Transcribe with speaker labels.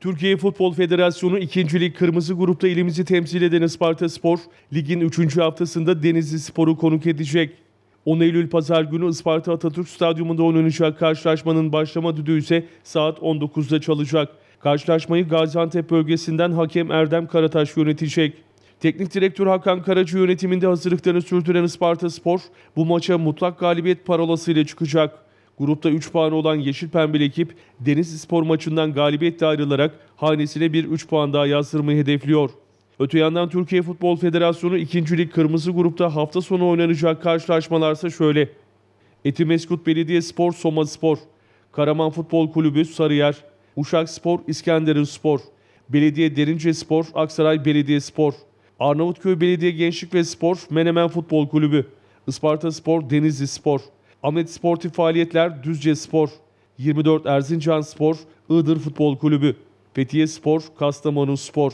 Speaker 1: Türkiye Futbol Federasyonu 2. Lig Kırmızı Grup'ta ilimizi temsil eden Isparta Spor, ligin 3. haftasında Denizli Spor'u konuk edecek. 10 Eylül Pazar günü Isparta Atatürk Stadyumunda oynanacak karşılaşmanın başlama düdüğü ise saat 19'da çalacak. Karşılaşmayı Gaziantep bölgesinden hakem Erdem Karataş yönetecek. Teknik direktör Hakan Karacı yönetiminde hazırlıklarını sürdüren Isparta Spor bu maça mutlak galibiyet parolasıyla çıkacak. Grupta 3 puanı olan Yeşil Pembeli ekip Denizli Spor maçından galibiyetle ayrılarak hanesine bir 3 puan daha yazdırmayı hedefliyor. Öte yandan Türkiye Futbol Federasyonu 2. Lig Kırmızı Grup'ta hafta sonu oynanacak karşılaşmalarsa şöyle. Etimeskut Belediyespor Soma Spor, Karaman Futbol Kulübü Sarıyer, Uşak Spor İskenderun Spor, Belediye Derince Spor Aksaray Belediyespor, Arnavutköy Belediye Gençlik ve Spor Menemen Futbol Kulübü, Isparta Spor Denizli Spor, Ahmet Sportif Faaliyetler Düzce Spor, 24 Erzincan Spor Iğdır Futbol Kulübü, Fethiye Spor Kastamonu Spor,